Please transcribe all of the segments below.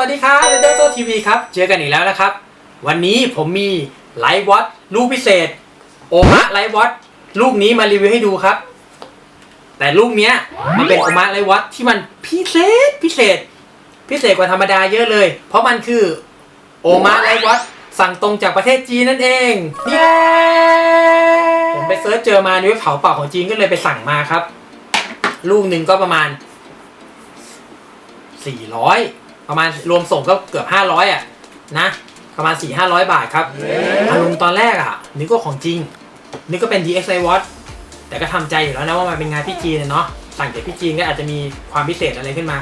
วัสดีครับเดลโตทีวีครับ เจอกันอีกแล้วนะครับ วันนี้ผมมีไลท์วอตลูกพิเศษ โอมะไลท์วอตลูกนี้มารีวิวให้ดูครับ แต่ลูกเนี้ยมันเป็นโอมะไลท์วอตที่มันพิเศษพิเศษ พิเศษกว่าธรรมดาเยอะเลย เพราะมันคือโอมะไลท์วอตสั่งตรงจากประเทศจีนนั่นเองนี่ผมไปเซิร์ชเจอมาในเว็บเผาเป่าของจีนก็เลยไปสั่งมาครับ ลูกหนึ่งก็ประมาณ400 ประมาณรวมส่งก็เกือบ 500อะนะประมาณ 4 500 บาทครับอารมณ์ตอนแรกอะนึกว่าของจริง นึกก็เป็น DXi Watch แต่ก็ทำใจอยู่แล้วนะว่ามันเป็นงานพี่จีนอะเนาะสั่งจากพี่จีนก็อาจจะมีความพิเศษอะไรขึ้นมา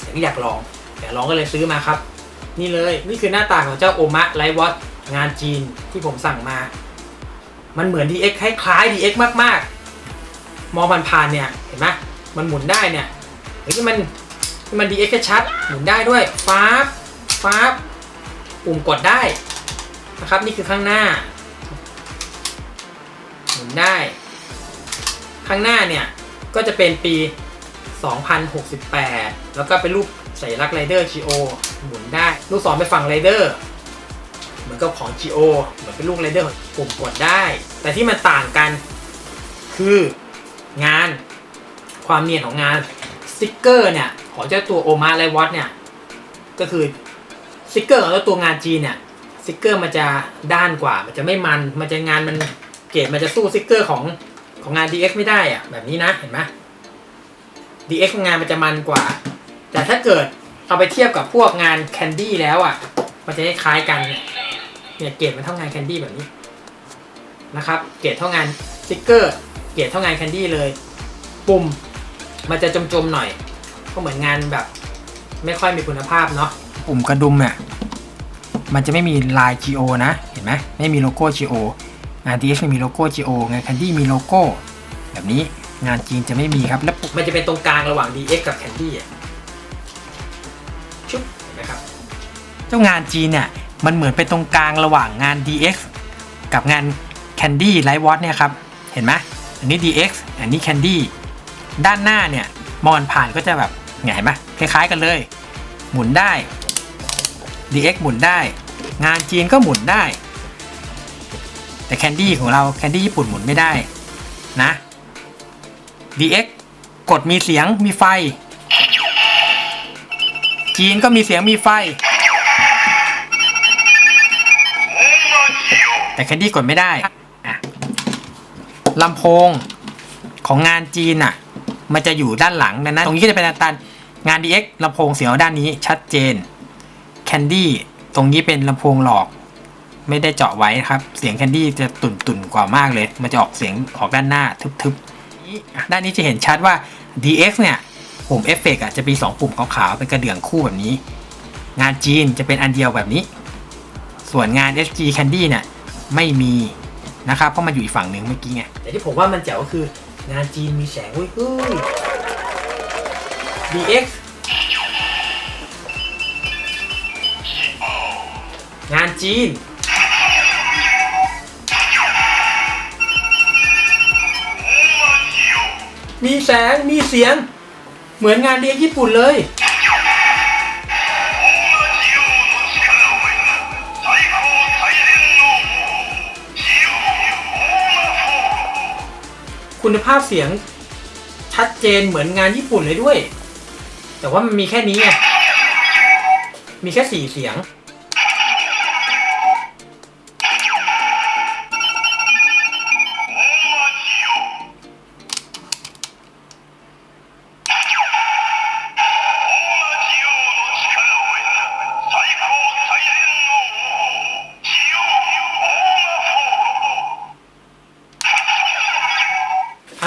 แต่ก็อยากลองอยากลองก็เลยซื้อมาครับ นี่เลยนี่คือหน้าตาของเจ้าโอมะไลท์วอทงานจีนที่ผมสั่งมา มันเหมือน DX คล้ายๆ DX มากๆ มองผ่านๆเนี่ยเห็นไหมมันหมุนได้เนี่ยเฮ้ยมัน มัน DX ชัดหมุนได้ด้วยฟ้าบฟ้าบปุ่มกดได้นะครับนี่คือข้างหน้าหมุนได้ ข้างหน้าเนี่ย ก็จะเป็นปี 2068 แล้วก็เป็นรูปสัญลักษณ์ไรเดอร์ GO หมุนได้ ลูกศรไปฝั่งไรเดอร์เหมือนกับของ GO เหมือนเป็นลูกไรเดอร์ปุ่มกดได้ แต่ที่มันต่างกันคืองานความเนียนของงานสติกเกอร์เนี่ย ของเจ้าตัวโอมาไลวอตเนี่ยก็คือสติกเกอร์ของเจ้าตัวงานจีนเนี่ยสติกเกอร์มันจะด้านกว่า มันจะไม่มันมันจะงานมันเกรดมันจะสู้สติกเกอร์ของของงาน DX ไม่ได้อะแบบนี้นะเห็นไหม DX งานมันจะมันกว่า แต่ถ้าเกิดเอาไปเทียบกับพวกงานแคนดี้แล้วอะ มันจะคล้ายกันเนี่ยเกรดมันเท่างานแคนดี้แบบนี้นะครับ เกรดเท่างานสติกเกอร์ เกรดเท่างานแคนดี้เลย ปุ่มมันจะจมๆหน่อย ก็เหมือนงานแบบ ไม่ค่อยมีคุณภาพเนาะปุ่มกระดุมเนี่ยมันจะไม่มีลาย GO นะ เห็นไหมไม่มีโลโก้ GO งาน DX ไม่มีโลโก้ GO งาน Candy มีโลโก้ แบบนี้งานจีนจะไม่มีครับ แล้วปุ่มมันจะเป็นตรงกลางระหว่าง DX กับ Candy อะชุบเห็นไหมครับ เจ้างานจีนเนี่ยมันเหมือนเป็นตรงกลางระหว่างงาน DX กับงาน Candy Light Watch เนี่ยครับ เห็นไหมอันนี้ DX อันนี้ Candy ด้านหน้าเนี่ยมองผ่านก็จะแบบ ไงเห็นไหมคล้ายๆกันเลย หมุนได้ DX หมุนได้ งานจีนก็หมุนได้ แต่แคนดี้ของเราแคนดี้ญี่ปุ่นหมุนไม่ได้นะ DX กดมีเสียงมีไฟ จีนก็มีเสียงมีไฟ แต่แคนดี้กดไม่ได้ลำโพงของงานจีนอะ มันจะอยู่ด้านหลังดังนั้น ตรงนี้ก็จะเป็นตันงาน DX ลำโพงเสียงด้านนี้ชัดเจน Candy ตรงนี้เป็นลำโพงหลอก ไม่ได้เจาะไว้นะครับ เสียง Candy จะตุ่นตุ่นกว่ามากเลย มันจะออกเสียงออกด้านหน้าทึบๆ ด้านนี้จะเห็นชัดว่า DX เนี่ยปุ่มเอฟเฟกต์อะจะมี 2 ปุ่มขาวๆเป็นกระเดื่องคู่แบบนี้ งานจีนจะเป็นอันเดียวแบบนี้ ส่วนงาน SG Candy เนี่ยไม่มีนะครับเพราะมันอยู่อีกฝั่งหนึ่งเมื่อกี้ไงแต่ที่ผมว่ามันแจ๋วก็คือ งานจีนมีแสงเว้ยเฮ้ย DX งานจีน มีแสง มีเสียง เหมือนงานเดียญี่ปุ่นเลย คุณภาพเสียงชัดเจนเหมือนงานญี่ปุ่นเลยด้วย แต่ว่ามันมีแค่นี้ไงมีแค่สี่เสียง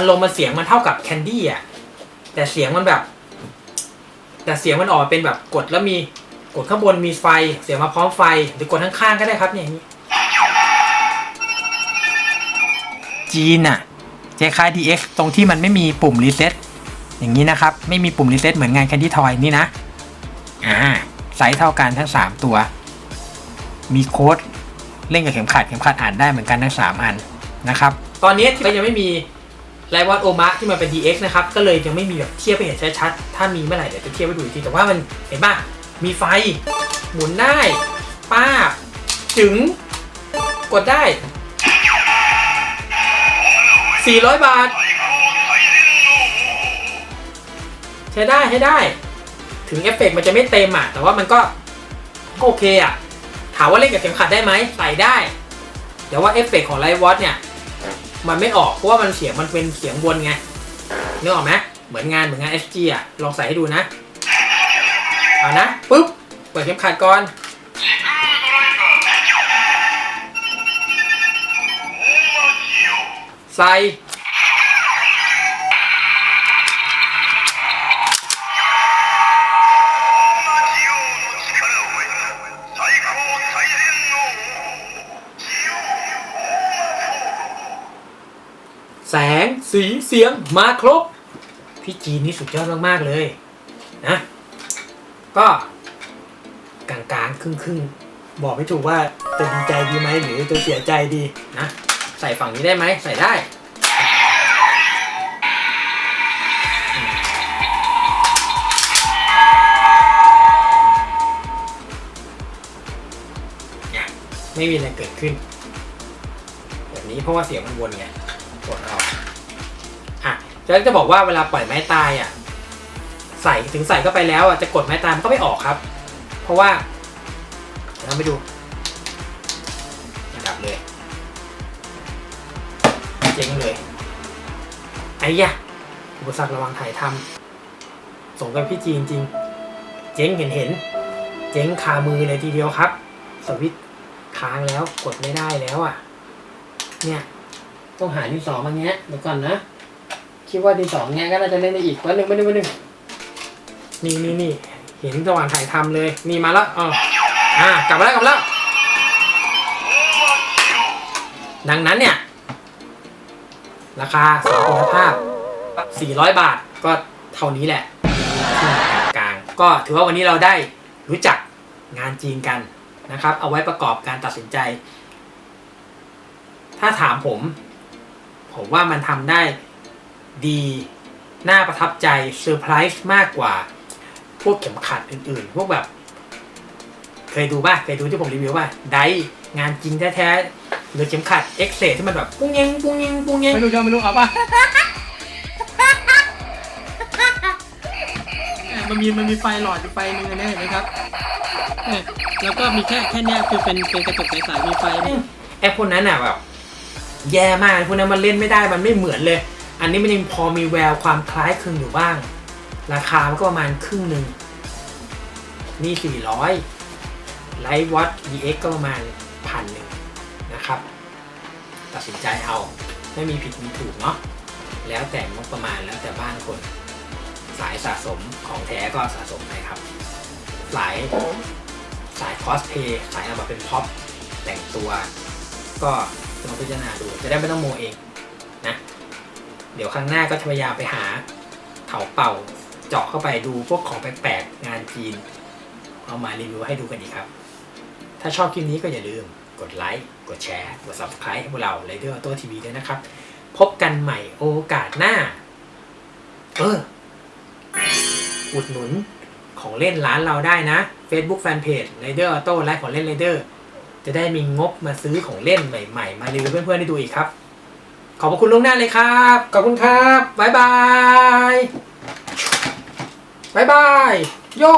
ารมณ์มันเสียงมันเท่ากับแคนดี้อะแต่เสียงมันแบบ แต่เสียงมันออกมาเป็นแบบกดแล้วมีกดข้างบนมีไฟ เสียงมาพร้อมไฟ หรือกดข้างๆก็ได้ครับเนี่ยอย่างนี้จีนอะคล้ายๆ DX ตรงที่มันไม่มีปุ่มรีเซ็ตอย่างนี้นะครับ ไม่มีปุ่มรีเซ็ตเหมือนงานแคนดี้ทอยนี่นะอ่าไซส์เท่ากันทั้ง 3 ตัว มีโค้ดเล่นกับเข็มขัดเข็มขัดอ่านได้เหมือนกันทั้ง 3 อันนะครับ ตอนนี้ก็ยังไม่มี ไลวอตโอมะที่มันเป็น DX นะครับ ก็เลยยังไม่มีแบบเทียบไปเห็นชัดๆ ถ้ามีเมื่อไหร่เดี๋ยวจะเทียบให้ดูอีกที แต่ว่ามันเห็นป่ะ มีไฟ หมุนได้ ป้าบจึง กดได้ 400 บาท ใช้ได้ใช้ได้ ถึงเอฟเฟกต์มันจะไม่เต็มอะ แต่ว่ามันก็โอเคอะ ถามว่าเล่นกับเข็มขัดได้ไหมใส่ได้ เดี๋ยวว่าเอฟเฟกต์ของไลท์วอตเนี่ย มันไม่ออกเพราะว่ามันเสียงมันเป็นเสียงวนไงนึกออกไหมเหมือนงานเหมือนงาน SG อะลองใส่ให้ดูนะเอานะปุ๊บเปิดเข็มขัดก่อนใส่แส สีเสียงมาครบ พี่จีนนี่สุดยอดมากๆเลยนะ ก็กลางๆครึ่งๆ บอกไม่ถูกว่าจะดีใจดีไหมหรือจะเสียใจดีนะ ใส่ฝั่งนี้ได้ไหมใส่ได้ไม่มีอะไรเกิดขึ้น แบบนี้เพราะว่าเสียงมันวนไงกดออะ แล้วจะบอกว่าเวลาปล่อยไม้ตายอะใส่ถึงใส่เข้าไปแล้วอะจะกดไม้ตายมันก็ไม่ออกครับ เพราะว่าเราไปดูระดับเลยเจ๊งเลยไอ้ยะอุปสรรคระวังถ่ายทำสมกับพี่จีนจริง เจ๊งเห็นเห็น เจ๊งคามือเลยทีเดียวครับ สวิตค้างแล้วกดไม่ได้แล้วอะ เนี่ย ต้องหาดินสอมาแงะเดี๋ยวก่อนนะ คิดว่าดินสอแงะก็น่าจะเล่นได้อีกวันหนึ่งวันหนึ่งวันหนึ่งนี่นี่นี่เห็นระหว่างถ่ายทำเลย นี่มาแล้วอ๋ออ่ากลับมาแล้วกลับมาแล้วดังนั้นเนี่ย ราคาสองคุณภาพ 400 บาทก็เท่านี้แหละกลางก็ถือว่าวันนี้เราได้รู้จักงานจีนกันนะครับ เอาไว้ประกอบการตัดสินใจ ถ้าถามผม ผมว่ามันทำได้ ดี น่าประทับใจเซอร์ไพรส์มากกว่า พวกเข็มขัดอื่นๆ พวกแบบ เคยดูป่ะ เคยดูที่ผมรีวิวป่ะ ไดงานจริงแท้ๆ หรือเข็มขัดเอ็กเซที่มันแบบปุ้งเยงปุ้งเยงปุ้งเยงไม่รู้จะไม่รู้เอาป่ะมันมีมันมีไฟหลอดอยู่ไฟหนึงอันนี้เห็นไหมครับเนี่ยแล้วก็มีแค่แค่เนี้ยคือเป็นเป็นกระจกใสๆมีไฟเนี่ยไอ้พวกนั้นอะแบบแย่มากพวกนั้นมันเล่นไม่ได้มันไม่เหมือนเลย อันนี้มันยังพอมีแววความคล้ายคลึงอยู่บ้าง ราคามันก็ประมาณครึ่งหนึ่งนี่ 400 ไลท์วอต EX ก็ประมาณพันหนึ่งนะครับ ตัดสินใจเอา ไม่มีผิดมีถูกเนาะ แล้วแต่งบประมาณแล้วแต่บ้านคน สายสะสมของแท้ก็สะสมไปครับ สายสายคอสเพย์สายเอามาเป็นพ็อปแต่งตัว ก็ลองพิจารณาดูจะได้ไม่ต้องโมเอง ดี๋ยวครั้งหน้าก็จะพยายามไปหาเถาเป่าเจาะเข้าไปดูพวกของแปลกๆงานจีน เอามารีวิวให้ดูกันอีกครับ ถ้าชอบคลิปนี้ก็อย่าลืมกดไลค์ กดแชร์ กด subscribe ให้พวกเรา r a d i o Auto TV ด้วยนะครับ พบกันใหม่โอกาสหน้า เออ อุดหนุนของเล่นร้านเราได้นะ Facebook Fanpage Rider Auto ไลฟ์ของเล่น Rider จะได้มีงบมาซื้อของเล่นใหม่ ๆ มารีวิวเพื่อนๆได้ดูอีกครับ ขอบพระคุณล่วงหน้าเลยครับ ขอบคุณครับบ๊ายบายบ๊ายบายโย่